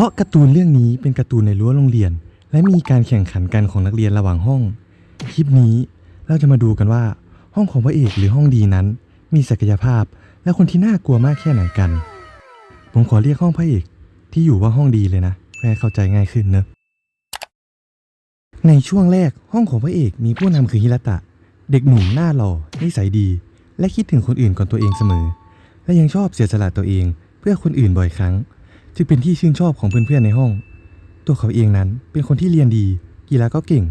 ราะการ์ตูนเรื่องนี้เป็นการ์ตูนในรั้วโรงเรียน และมีการแข่งขันกันของนักเรียนระหว่างห้อง คลิปนี้เราจะมาดูกันว่า ห้องของพระเอกหรือห้องดีนั้น มีศักยภาพและคนที่น่ากลัวมากแค่ไหนกัน ผมขอเรียกห้องพระเอกที่อยู่ว่าห้องดีเลยนะเพื่อให้เข้าใจง่ายขึ้นเนอะในช่วงแรกห้องของพระเอกมีผู้นำคือฮิรตะ เด็กหนุ่มหน้าหล่อนิสัยดี และคิดถึงคนอื่นก่อนตัวเองเสมอ และยังชอบเสียสละตัวเองเพื่อคนอื่นบ่อยครั้ง จึงเป็นที่ชื่นชอบของเพื่อนๆในห้อง ตัวเขาเองนั้นเป็นคนที่เรียนดี กีฬาก็เก่ง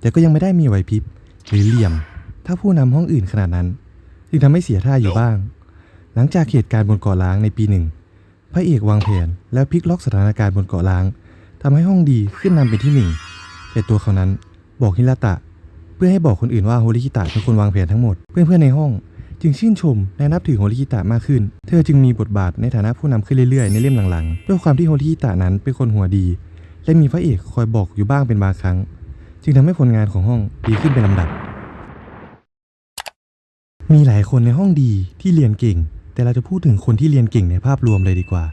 แต่ก็ยังไม่ได้มีไหวพริบ หรือเหลี่ยม ถ้าผู้นำห้องอื่นขนาดนั้นจึงทำให้เสียท่าอยู่บ้าง หลังจากเหตุการณ์บนเกาะล้างในปีหนึ่งพระเอกวางแผนแล้วพลิกล็อกสถานการณ์บนเกาะล้างทำให้ห้องดีขึ้นนำเป็นที่หนึ่งแต่ตัวเขานั้นบอกฮิราตะ เพื่อให้บอกคนอื่นว่าโฮริคิตะเป็นคนวางแผนทั้งหมด เพื่อนๆในห้อง จึงชื่นชมและนับถือโฮริคิตะมากขึ้น เธอจึงมีบทบาทในฐานะผู้นำขึ้นเรื่อยๆ ในเล่มหลังๆ ด้วยความที่โฮริคิตะนั้นเป็นคนหัวดี และมีพระเอกคอยบอกอยู่บ้างเป็นบางครั้ง จึงทำให้ผลงานของห้องดีขึ้นเป็นลำดับ มีหลายคนในห้องดีที่เรียนเก่ง แต่เราจะพูดถึงคนที่เรียนเก่งในภาพรวมเลยดีกว่า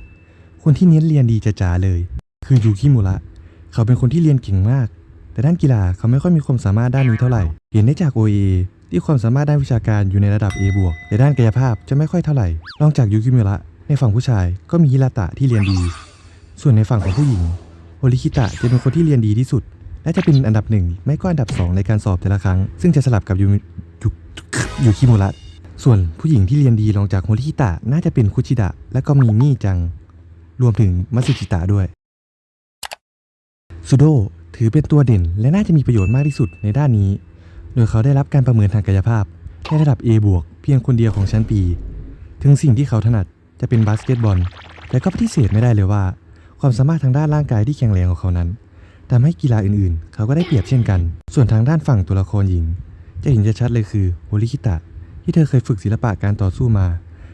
คนที่เน้นเรียนดีจ๋าๆเลย คือยูคิมุระเขาเป็นคนที่เรียนเก่งมาก แต่ด้านกีฬาเขาไม่ค่อยมีความสามารถด้านนี้เท่าไหร่ เห็นได้จาก OA ที่ความสามารถด้านวิชาการอยู่ในระดับ A บวกแต่ด้านกายภาพจะไม่ค่อยเท่าไหร่ นอกจากยูคิมุระในฝั่งผู้ชายก็มีฮิราตะที่เรียนดี ส่วนในฝั่งของผู้หญิงโอริคิตะจะเป็นคนที่เรียนดีที่สุด และจะเป็นอันดับหนึ่งไม่ก็อันดับสองในการสอบแต่ละครั้ง ซึ่งจะสลับกับยูมิยูยูคิมุระส่วนผู้หญิงที่เรียนดีรองจากโฮริคิตะน่าจะเป็นคุชิดะและก็มีมี่จัง รวมถึงมัตสึจิตะด้วยซูโดถือเป็นตัวเด่นและน่าจะมีประโยชน์มากที่สุดในด้านนี้ โดยเขาได้รับการประเมินทางกายภาพในระดับ A บวกเพียงคนเดียวของชั้นปี ถึงสิ่งที่เขาถนัดจะเป็นบาสเกตบอล แต่ก็ปฏิเสธไม่ได้เลยว่า ความสามารถทางด้านร่างกายที่แข็งแรงของเขานั้นทำให้กีฬาอื่นๆ เขาก็ได้เปรียบเช่นกัน ส่วนทางด้านฝั่งตัวละครหญิง จะเห็นจะชัดเลยคือโฮริคิตะ ที่เธอเคยฝึกศิลปะการต่อสู้มา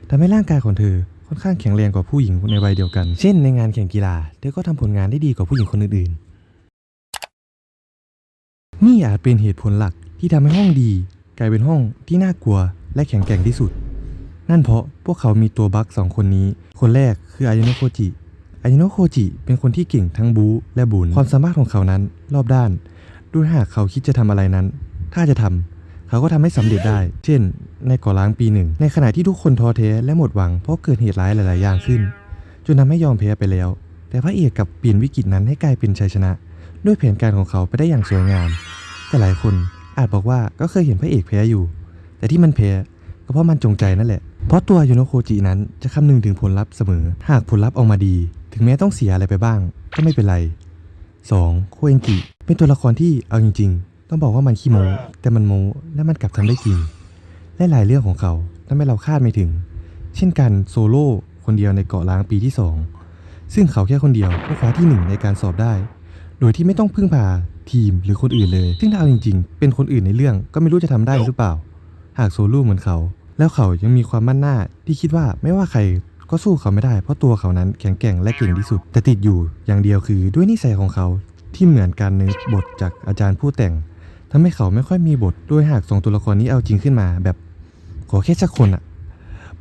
ทำให้ร่างกายของเธอค่อนข้างแข็งแรงกว่าผู้หญิงในวัยเดียวกัน เช่น ในงานแข่งกีฬา เธอก็ทำผลงานได้ดีกว่าผู้หญิงคนอื่นๆ นี่อาจเป็นเหตุผลหลัก ที่ทำให้ห้องดี กลายเป็นห้องที่น่ากลัวและแข็งแกร่งที่สุด นั่นเพราะพวกเขามีตัวบั๊กสองคนนี้ คนแรกคืออายโนโคจิอายโนโคจิเป็นคนที่เก่งทั้งบูและบุญความสามารถของเขานั้นรอบด้านด้วยหากเขาคิดจะทำอะไรนั้น ถ้าจะทำเขาก็ทำให้สำเร็จได้ เช่น ในก่อล้างปีหนึ่ง ในขณะที่ทุกคนท้อแท้และหมดหวังเพราะเกิดเหตุร้ายหลาย ๆ อย่างขึ้น จนทำให้ยอมแพ้ไปแล้ว แต่พระเอกกลับเปลี่ยนวิกฤตนั้นให้กลายเป็นชัยชนะ ด้วยแผนการของเขาไปได้อย่างสวยงาม แต่หลายคน อาจบอกว่าก็เคยเห็นพระเอกแพ้อยู่ แต่ที่มันแพ้ก็เพราะมันจงใจนั่นแหละ เพราะตัวยูโนโคจินั้นจะคำนึงถึงผลลัพธ์เสมอ หากผลลัพธ์ออกมาดี ถึงแม้ต้องเสียอะไรไปบ้าง ก็ไม่เป็นไร 2. โคเอนกิ เป็นตัวละครที่เอาจริง ๆ ต้องบอกว่ามันขี้โม้แต่มันโม้และมันกลับทำได้จริงและหลายเรื่องของเขาทำให้เราคาดไม่ถึง เช่นการโซโล่คนเดียวในเกาะล้างปีที่ 2 ซึ่งเขาแค่คนเดียวก็คว้าที่หนึ่งในการสอบได้ โดยที่ไม่ต้องพึ่งพา ทีมหรือคนอื่นเลย ซึ่งถ้าเอาจริง ๆ เป็นคนอื่นในเรื่องก็ไม่รู้จะทำได้หรือเปล่า หากโซล่เหมือนเขา แล้วเขายังมีความมั่นหน้าที่คิดว่าไม่ว่าใครก็สู้เขาไม่ได้ เพราะตัวเขานั้นแข็งแกร่งและเก่งที่สุด แต่ติดอยู่อย่างเดียวคือด้วยนิสัยของเขาที่เหมือนกันในบทจากอาจารย์ผู้แต่งทำให้เขาไม่ค่อยมีบทด้วยหากสองตัวละครนี้เอาจริงขึ้นมา แบบขอแค่สักคนอะ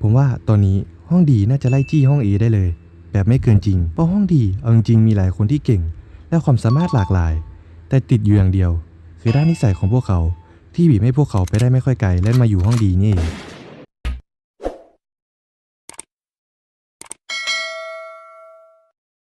ผมว่าตอนนี้ห้องดีน่าจะไล่จี้ห้องเอได้เลย แบบไม่เกินจริงเพราะห้องดีเอาจริงมีหลายคนที่เก่ง และความสามารถหลากหลาย แต่ติดอยู่อย่างเดียว คือด้านนิสัยของพวกเขาที่บีบให้พวกเขาไปได้ไม่ค่อยไกลและมาอยู่ห้องดีนี่เอง